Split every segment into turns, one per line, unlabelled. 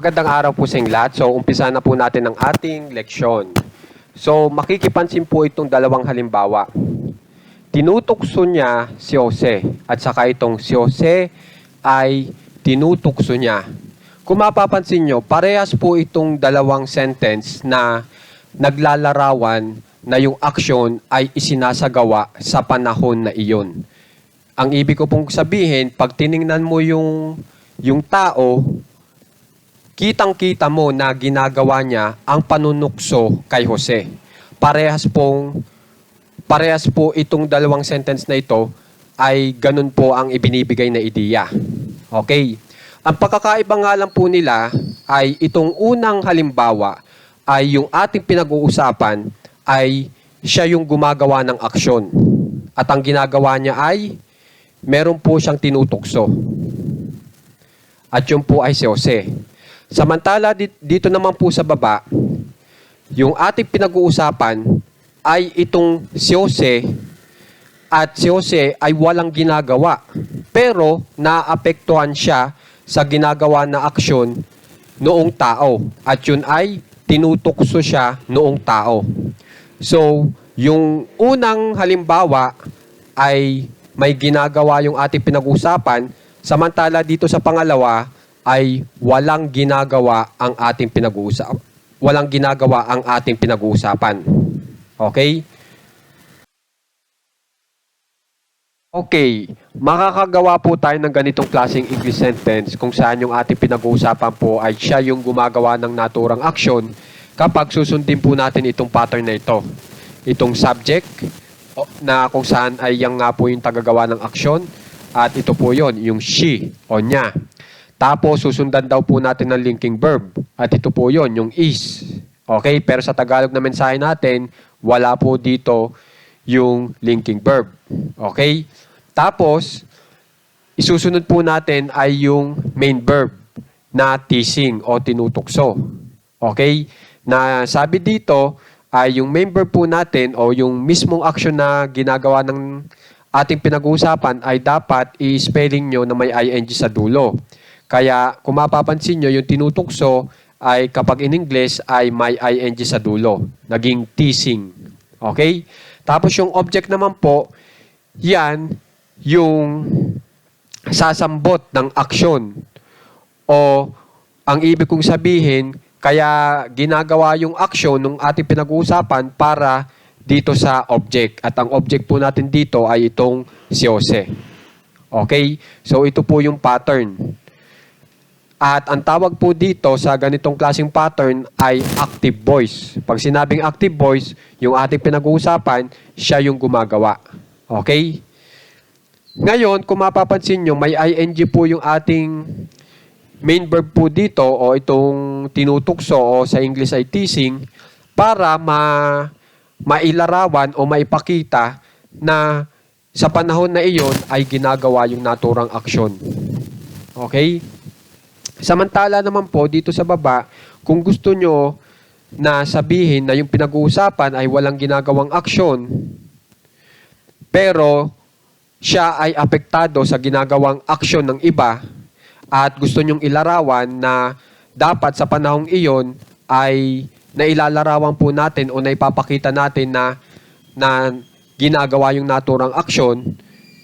Magandang araw po sa inyong lahat. So, umpisa na po natin ang ating leksyon. So, makikipansin po itong dalawang halimbawa. Tinutukso niya si Jose at saka itong si Jose ay tinutukso niya. Kung mapapansin nyo, parehas po itong dalawang sentence na naglalarawan na yung aksyon ay isinasagawa sa panahon na iyon. Ang ibig ko pong sabihin, pag tiningnan mo yung, yung tao, kitang-kita mo na ginagawa niya ang panunukso kay Jose. Parehas pong parehas po itong dalawang sentence na ito ay ganun po ang ibinibigay na ideya. Okay. Ang pagkakaiba nga lang po nila ay itong unang halimbawa ay yung ating pinag-uusapan ay siya yung gumagawa ng aksyon. At ang ginagawa niya ay meron po siyang tinutukso. At yun po ay si Jose. Samantala di- dito naman po sa baba, yung ating pinag-uusapan ay itong si Jose at si Jose ay walang ginagawa. Pero naapektuhan siya sa ginagawa na aksyon noong tao. At yun ay tinutukso siya noong tao. So, yung unang halimbawa ay may ginagawa yung ating pinag-usapan, samantala dito sa pangalawa ay walang ginagawa ang ating pinag-uusap. Walang ginagawa ang ating pinag-uusapan. Okay? Okay, makakagawa po tayo ng ganitong klaseng English sentence kung saan yung ating pinag-uusapan po ay siya yung gumagawa ng naturang aksyon kapag susundin po natin itong pattern na ito. Itong subject na kung saan ay yang nga po yung tagagawa ng aksyon at ito po yon yung she o niya. Tapos susundan daw po natin ng linking verb at ito po yon yung is. Okay, pero sa Tagalog na mensahe natin, wala po dito yung linking verb. Okay? Tapos, isusunod po natin ay yung main verb na teasing o tinutukso. Okay? Na sabi dito ay yung main verb po natin o yung mismong action na ginagawa ng ating pinag-uusapan ay dapat i-spelling nyo na may ing sa dulo. Kaya kung mapapansin nyo, yung tinutukso ay kapag in English ay may ing sa dulo. Naging teasing. Okay? Tapos yung object naman po, yan yung sasambot ng aksyon. O ang ibig kong sabihin, kaya ginagawa yung aksyon ng ating pinag-uusapan para dito sa object. At ang object po natin dito ay itong si Jose. Okay? So ito po yung pattern. At ang tawag po dito sa ganitong klaseng pattern ay active voice. Pag sinabing active voice, yung ating pinag-uusapan, siya yung gumagawa. Okay? Ngayon, kung mapapansin nyo, may ing po yung ating main verb po dito o itong tinutukso o sa English ay teasing para ma mailarawan o maipakita na sa panahon na iyon ay ginagawa yung naturang aksyon. Okay? Samantala naman po dito sa baba, kung gusto nyo na sabihin na yung pinag-uusapan ay walang ginagawang aksyon, pero siya ay apektado sa ginagawang aksyon ng iba at gusto nyong ilarawan na dapat sa panahong iyon ay nailalarawan po natin o naipapakita natin na na ginagawa yung naturang aksyon,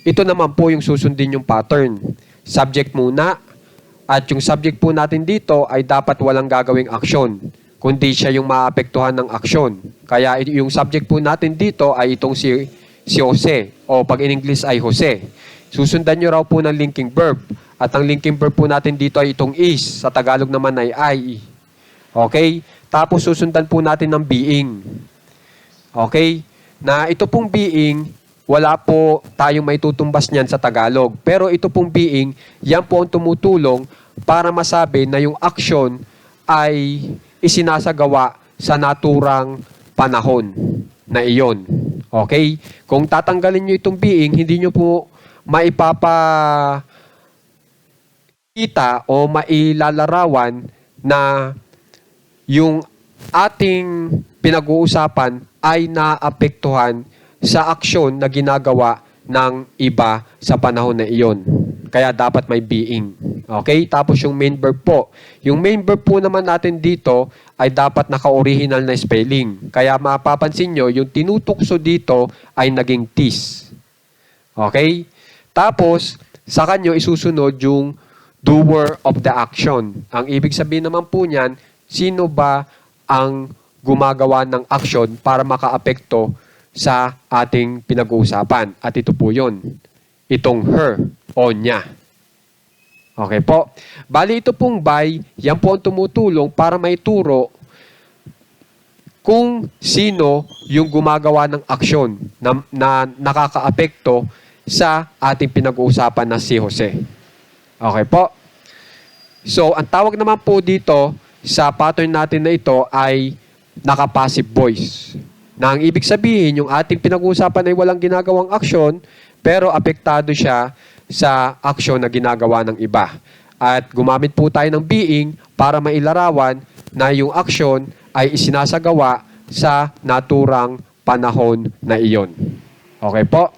ito naman po yung susundin yung pattern. Subject muna, at yung subject po natin dito ay dapat walang gagawing aksyon, kundi siya yung maapektuhan ng aksyon. Kaya yung subject po natin dito ay itong si, si Jose, o pag in English ay Jose. Susundan nyo raw po ng linking verb. At ang linking verb po natin dito ay itong is, sa Tagalog naman ay I. Okay? Tapos susundan po natin ng being. Okay? Na ito pong being, wala po tayong may tutumbas niyan sa Tagalog. Pero ito pong being, yan po ang tumutulong para masabi na yung action ay isinasagawa sa naturang panahon na iyon. Okay? Kung tatanggalin nyo itong being, hindi nyo po maipapa kita o mailalarawan na yung ating pinag-uusapan ay naapektuhan sa aksyon na ginagawa ng iba sa panahon na iyon. Kaya dapat may being. Okay? Tapos yung main verb po. Yung main verb po naman natin dito ay dapat naka-original na spelling. Kaya mapapansin nyo, yung tinutukso dito ay naging tis. Okay? Tapos, sa kanyo isusunod yung doer of the action. Ang ibig sabihin naman po niyan, sino ba ang gumagawa ng action para makaapekto sa ating pinag-uusapan? At ito po yun. Itong her o niya. Okay po. Bali ito pong by, yan po ang tumutulong para maituro kung sino yung gumagawa ng aksyon na, na nakakaapekto sa ating pinag-uusapan na si Jose. Okay po. So, ang tawag naman po dito sa pattern natin na ito ay naka-passive voice. Na ang ibig sabihin, yung ating pinag-uusapan ay walang ginagawang aksyon, pero apektado siya sa aksyon na ginagawa ng iba. At gumamit po tayo ng being para mailarawan na yung aksyon ay isinasagawa sa naturang panahon na iyon. Okay po?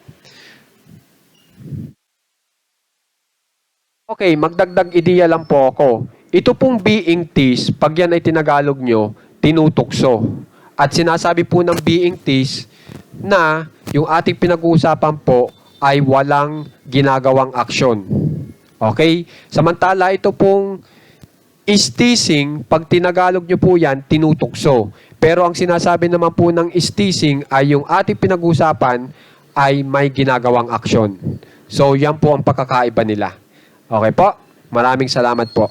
Okay, magdagdag ideya lang po ako. Ito pong being tis, pag yan ay tinagalog nyo, tinutukso. At sinasabi po ng being tis na yung ating pinag-uusapan po ay walang ginagawang aksyon. Okay? Samantala ito pong is teasing, pag tinagalog nyo po yan, tinutukso. Pero ang sinasabi naman po ng is teasing ay yung ating pinag-usapan ay may ginagawang aksyon. So, yan po ang pagkakaiba nila. Okay po? Maraming salamat po.